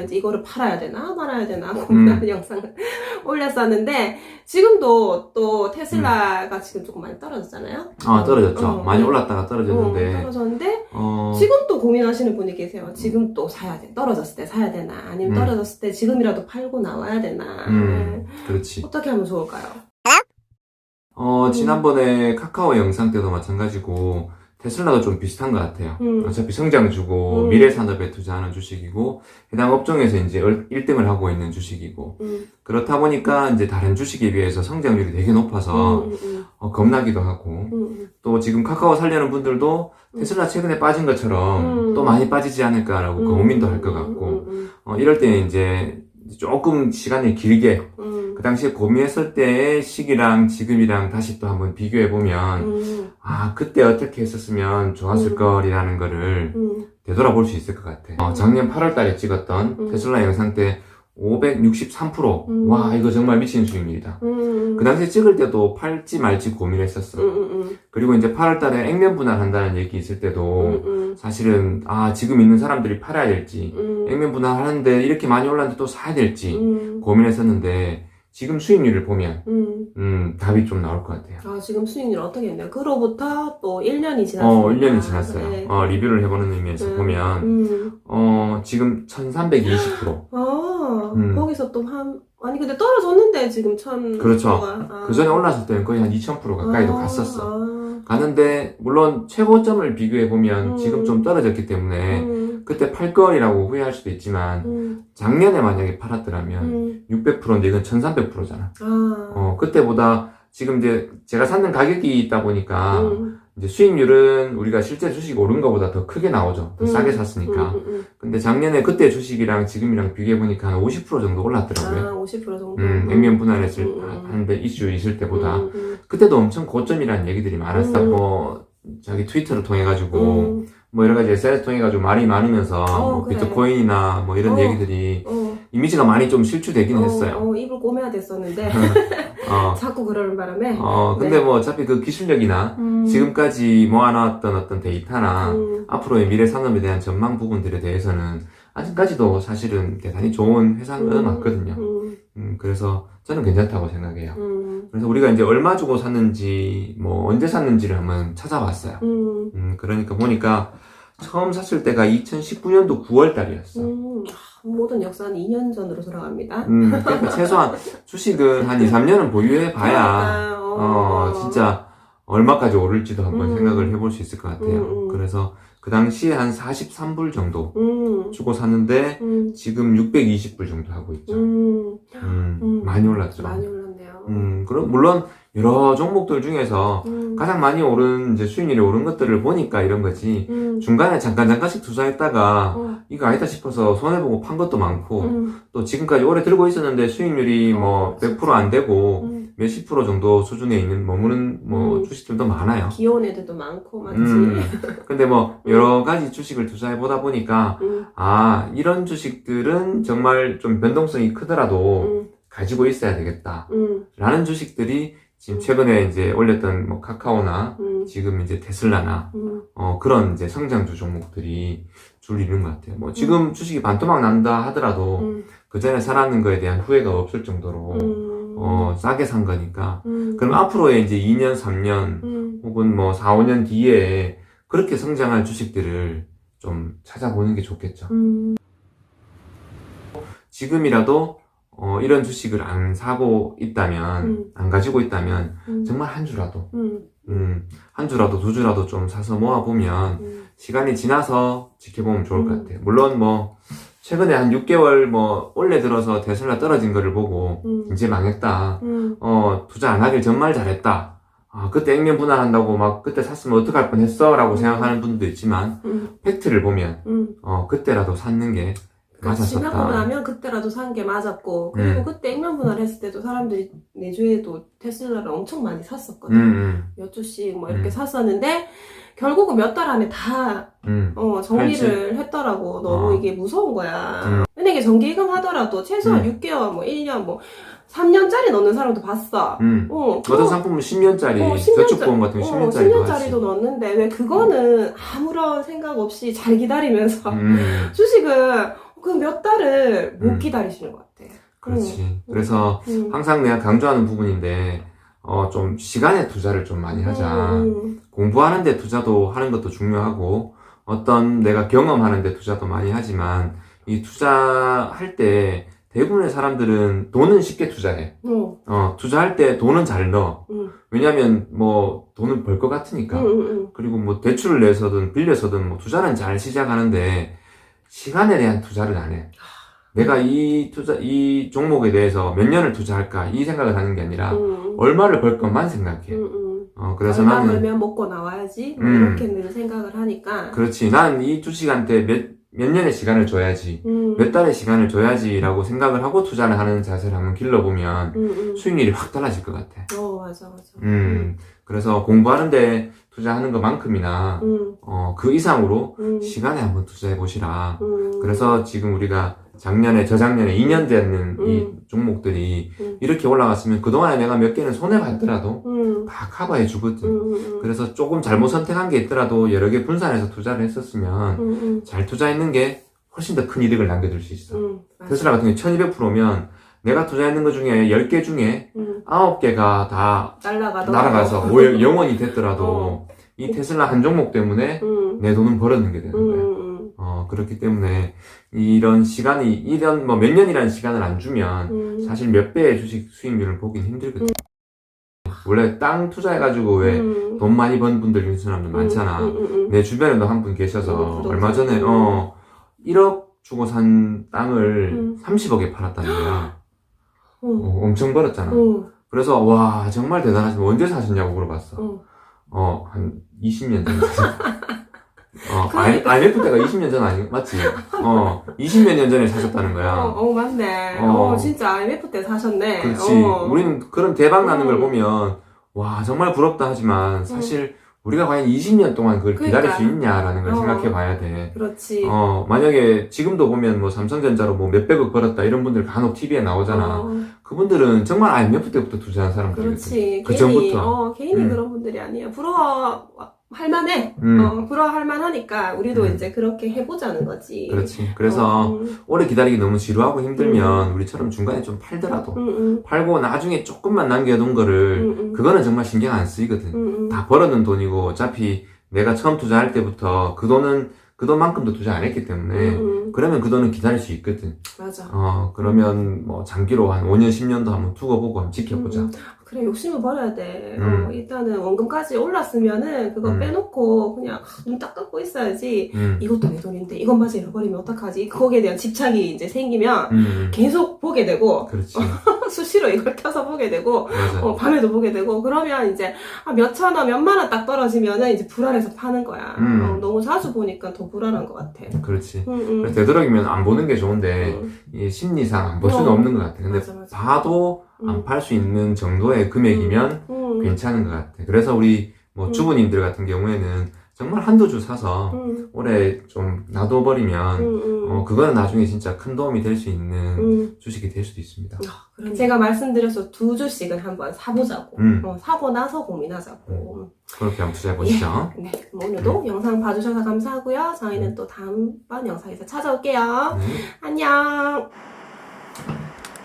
보니까 이제 이거를 팔아야 되나 말아야 되나 고민하는 음. 영상을 올렸었는데 지금도 또 테슬라가 지금 조금 많이 떨어졌잖아요. 아 떨어졌죠. 어, 많이 어. 올랐다가 어, 떨어졌는데 떨어졌는데 어, 지금 또 고민하시는 분이 계세요. 지금 또 사야 돼. 떨어졌을 때 사야 되나 아니면 음. 떨어졌을 때 지금이라도 팔고 나와야 되나 음, 네. 그렇지. 어떻게 하면 좋을까요? 어, 지난번에 카카오 영상 때도 마찬가지고 테슬라도 좀 비슷한 것 같아요. 음. 어차피 성장주고 음. 미래 산업에 투자하는 주식이고 해당 업종에서 이제 1등을 하고 있는 주식이고 음, 그렇다 보니까 이제 다른 주식에 비해서 성장률이 되게 높아서 음, 음, 어, 겁나기도 하고 음, 음. 또 지금 카카오 살려는 분들도 테슬라 최근에 빠진 것처럼 음. 또 많이 빠지지 않을까라고 음, 고민도 할것 음, 같고 음, 어, 이럴 때는 이제 조금 시간이 길게 음, 그 당시에 고민했을 때의 시기랑 지금이랑 다시 또 한번 비교해 보면 음, 아 그때 어떻게 했었으면 좋았을 음. 거리라는 거를 음, 되돌아볼 수 있을 것 같아. 어, 작년 8월달에 찍었던 음. 테슬라 영상 때 563%. 음. 와 이거 정말 미친 수익률이다. 음, 그 당시에 찍을 때도 팔지 말지 고민했었어. 음, 음, 그리고 이제 8월 달에 액면 분할한다는 얘기 있을 때도 음, 음, 사실은 아 지금 있는 사람들이 팔아야 될지 음, 액면 분할하는데 이렇게 많이 올랐는데 또 사야 될지 음, 고민했었는데 지금 수익률을 보면 음. 음 답이 좀 나올 것 같아요. 아, 지금 수익률 어떻게 했나요? 그로부터 또 1년이 지났어요. 어 1년이 지났어요. 네. 어 리뷰를 해보는 의미에서 음, 보면 음. 어 지금 1320%. 아, 음. 거기서 또 한, 아니, 근데 떨어졌는데 지금 천. 그렇죠. 아. 그 전에 올랐을 때는 거의 한 2000% 가까이도 아, 갔었어. 아. 가는데 물론 최고점을 비교해 보면 음. 지금 좀 떨어졌기 때문에 음, 그때 팔 거리라고 후회할 수도 있지만 음, 작년에 만약에 팔았더라면 음. 600%인데 이건 1300%잖아. 아. 어, 그때보다 지금 이제 제가 샀는 가격이 있다 보니까 음, 이제 수익률은 우리가 실제 주식이 오른 것보다 더 크게 나오죠. 더 음. 싸게 샀으니까. 음, 음, 근데 작년에 그때 주식이랑 지금이랑 비교해보니까 한 50% 정도 음. 올랐더라고요. 아, 50% 정도. 음, 액면 분할했을, 음, 음. 하는데 이슈 있을 때보다. 음, 음, 그때도 엄청 고점이라는 얘기들이 많았어. 음. 뭐, 자기 트위터를 통해가지고, 음, 뭐 여러 가지 SNS 통해가지고 말이 많으면서, 어, 뭐 그래. 비트코인이나 뭐 이런 어. 얘기들이 어, 이미지가 많이 좀 실추되긴 어, 했어요. 어, 입을 꼬매야 됐었는데. 어, 자꾸 그러는 바람에. 어, 근데 네. 뭐 어차피 그 기술력이나 음, 지금까지 모아놨던 어떤 데이터나 음, 앞으로의 미래 산업에 대한 전망 부분들에 대해서는 아직까지도 사실은 대단히 좋은 회사는 음, 많거든요. 음, 음, 그래서 저는 괜찮다고 생각해요. 음, 그래서 우리가 이제 얼마 주고 샀는지, 뭐 언제 샀는지를 한번 찾아봤어요. 음, 음, 그러니까 보니까 처음 샀을 때가 2019년도 9월 달이었어. 음. 아, 모든 역사는 2년 전으로 돌아갑니다. 음, 그러니까 최소한 주식은 한 2, 3년은 보유해 봐야, 어, 진짜 얼마까지 오를지도 한번 음. 생각을 해볼 수 있을 것 같아요. 음, 음. 그래서 그 당시에 한 43불 정도 음, 주고 샀는데 음, 지금 620불 정도 하고 있죠. 음, 음, 음. 많이 올랐죠. 많이 올랐네요. 음, 그럼 물론 여러 종목들 중에서 음, 가장 많이 오른 이제 수익률이 오른 것들을 보니까 이런 거지. 음, 중간에 잠깐 잠깐씩 투자했다가 어, 이거 아니다 싶어서 손해 보고 판 것도 많고 음, 또 지금까지 오래 들고 있었는데 수익률이 뭐 어, 100%안 되고 음. 몇십 프로 정도 수준에 있는 머무는 뭐 음. 주식들도 많아요. 귀여운 애들도 많고 많지. 음. 근데 뭐 여러 가지 주식을 투자해 보다 보니까 음, 아 이런 주식들은 정말 좀 변동성이 크더라도 음, 가지고 있어야 되겠다. 음, 라는 주식들이 지금 최근에 이제 올렸던 뭐 카카오나 음, 지금 이제 테슬라나 음, 어, 그런 이제 성장주 종목들이 줄 이루는 것 같아요. 뭐 음. 지금 주식이 반토막 난다 하더라도 음, 그 전에 살았는 거에 대한 후회가 없을 정도로 음, 어, 싸게 산 거니까. 음, 그럼 앞으로의 이제 2년, 3년 음, 혹은 뭐 4, 5년 뒤에 그렇게 성장할 주식들을 좀 찾아보는 게 좋겠죠. 음, 지금이라도 어, 이런 주식을 안 사고 있다면, 음. 안 가지고 있다면 음, 정말 한 주라도, 음, 음, 한 주라도 두 주라도 좀 사서 모아보면 음, 시간이 지나서 지켜보면 좋을 것 음. 같아요. 물론 뭐, 최근에 한 6개월 뭐, 올해 들어서 테슬라 떨어진 거를 보고, 음, 이제 망했다. 음, 어, 투자 안 하길 정말 잘했다. 아, 그때 액면 분할한다고 막, 그때 샀으면 어떡할 뻔 했어? 라고 음. 생각하는 분도 있지만, 음, 팩트를 보면, 음. 어, 그때라도 샀는 게 그러니까 지나고. 나면 그때라도 산 게 맞았고 그리고 음. 그때 액면 분할했을 때도 사람들이 내주에도 테슬라를 엄청 많이 음, 샀었거든. 음, 몇 주씩 뭐 이렇게 음. 샀었는데 결국은 몇 달 안에 다 음. 어, 정리를 했더라고. 너무 어. 이게 무서운 거야. 음. 만약에 정기예금 하더라도 최소한 음. 6개월, 뭐 1년, 뭐 3년짜리 넣는 사람도 봤어. 음. 어, 어떤 상품은 10년짜리, 어, 10년짜- 저축보험 같은 거 어, 10년짜리도 10년짜리도 넣었는데 왜 그거는 아무런 생각 없이 잘 기다리면서 음. 주식은 그 몇 달을 못 음. 기다리시는 것 같아. 그렇지. 그래서 음. 항상 내가 강조하는 부분인데, 어, 좀 시간에 투자를 좀 많이 하자. 음, 공부하는데 투자도 하는 것도 중요하고, 어떤 내가 경험하는데 투자도 많이 하지만, 이 투자할 때 대부분의 사람들은 돈은 쉽게 투자해. 음, 어, 어, 투자할 때 돈은 잘 넣어. 음, 왜냐면 뭐 돈을 벌것 같으니까. 음, 음, 그리고 뭐 대출을 내서든 빌려서든 뭐 투자는 잘 시작하는데 시간에 대한 투자를 안 해. 내가 이 투자, 이 종목에 대해서 몇 년을 투자할까 이 생각을 하는 게 아니라 음, 얼마를 벌 것만 생각해. 음, 음. 어, 그래서 얼마 나는, 벌면 먹고 나와야지 뭐 음. 이렇게 늘 생각을 하니까. 그렇지. 난이두 시간대 몇, 몇 년의 시간을 줘야지. 음, 몇 달의 시간을 줘야지라고 생각을 하고 투자를 하는 자세를 한번 길러보면 음, 음. 수익률이 확 달라질 것 같아. 어 맞아 맞아. 음, 그래서 공부하는데 투자하는 것만큼이나, 음, 어, 그 이상으로 음, 시간에 한번 투자해 보시라. 음. 그래서 지금 우리가 작년에, 저작년에 2년 되는 이 음. 종목들이 음. 이렇게 올라갔으면 그동안에 내가 몇 개는 손해봤더라도 음, 다 커버해 주거든. 음, 음, 그래서 조금 잘못 선택한 게 있더라도 여러 개 분산해서 투자를 했었으면 음, 음, 잘 투자했는 게 훨씬 더 큰 이득을 남겨줄 수 있어. 음. 테슬라 같은 경우 1200%면 내가 투자했는 것 중에 10개 중에 음, 9개가 다. 날아가서 뭐 영원이 됐더라도 어. 이 테슬라 한 종목 때문에 음, 내 돈은 벌었는 게 되는 음, 거야. 음, 어, 그렇기 때문에 이런 시간이, 이런 뭐 몇 년이라는 시간을 안 주면 음, 사실 몇 배의 주식 수익률을 보긴 힘들거든. 원래 땅 투자해가지고 왜돈 음, 많이 번 분들 있는 사람들 음, 많잖아. 음, 음, 음. 내 주변에도 한분 음, 계셔서. 얼마 전에, 음. 어, 1억 주고 산 땅을 음. 30억에 팔았다는 거야. 어, 어, 엄청 벌었잖아. 어, 그래서 와 정말 대단하시네. 언제 사셨냐고 물어봤어. 어. 어, 한 20년 전. 어, 그러니까. IMF 때가 20년 전 아니, 맞지? 어, 20몇 년 전에 사셨다는 거야. 어, 어, 맞네. 어. 어, 진짜 IMF 때 사셨네. 그렇지. 어. 우리는 그런 대박 나는 걸 음. 보면, 와, 정말 부럽다 하지만, 사실, 우리가 과연 20년 동안 그걸 기다릴 그러니까. 수 있냐라는 걸 어. 생각해 봐야 돼. 그렇지. 어, 만약에 지금도 보면 뭐 삼성전자로 뭐 몇백억 벌었다 이런 분들 간혹 TV에 나오잖아. 어, 그분들은 정말 IMF 때부터 투자한 사람들이거든. 그렇지. 그 개인이, 전부터. 어, 개인이 음. 그런 분들이 아니야. 부러워 할 만해. 음. 어, 부러워할 만하니까 우리도 음. 이제 그렇게 해보자는 거지. 그렇지. 그래서, 어, 음, 오래 기다리기 너무 지루하고 힘들면 우리처럼 중간에 좀 팔더라도 음, 음, 팔고 나중에 조금만 남겨둔 거를 음, 음, 그거는 정말 신경 안 쓰이거든. 음, 음. 다 벌어둔 돈이고 어차피 내가 처음 투자할 때부터 그 돈은 그 돈만큼도 투자 안 했기 때문에 음, 음. 그러면 그 돈은 기다릴 수 있거든. 맞아. 어 그러면 뭐 장기로 한 5년 10년도 한번 두고 보고 한번 지켜보자. 음, 그래 욕심을 버려야 돼. 음. 어, 일단은 원금까지 올랐으면은 그거 음. 빼놓고 그냥 눈 딱 감고 있어야지. 음. 이것도 내 돈인데 이것마저 잃어버리면 어떡하지? 거기에 대한 집착이 이제 생기면 음, 음. 계속 보게 되고 그렇지. 수시로 이걸 켜서 보게 되고. 어, 밤에도 보게 되고 그러면 이제 아, 몇천 원, 몇만 원 딱 떨어지면은 이제 불안해서 파는 거야. 음. 어, 너무 자주 보니까 더 불안한 것 같아. 그렇지. 응, 응. 그래서 되도록이면 안 보는 게 좋은데 응. 이 심리상 안볼 수는 어. 없는 것 같아. 근데 맞아, 맞아. 봐도 안 응. 팔수 있는 정도의 금액이면 응. 괜찮은 것 같아. 그래서 우리 뭐 음. 주부님들 같은 경우에는 정말 한두 주 사서 응. 오래 좀 놔둬버리면 응. 응. 어 그거는 나중에 진짜 큰 도움이 될 수 있는 응. 주식이 될 수도 있습니다. 그럼 제가 말씀드려서 두 주씩은 한번 사보자고. 음. 어, 사고 나서 고민하자고. 그렇게 한번 투자해 보시죠. 네, 그럼 오늘도 영상 봐주셔서 감사하고요. 저희는 또 다음 번 영상에서 찾아올게요. 네. 안녕.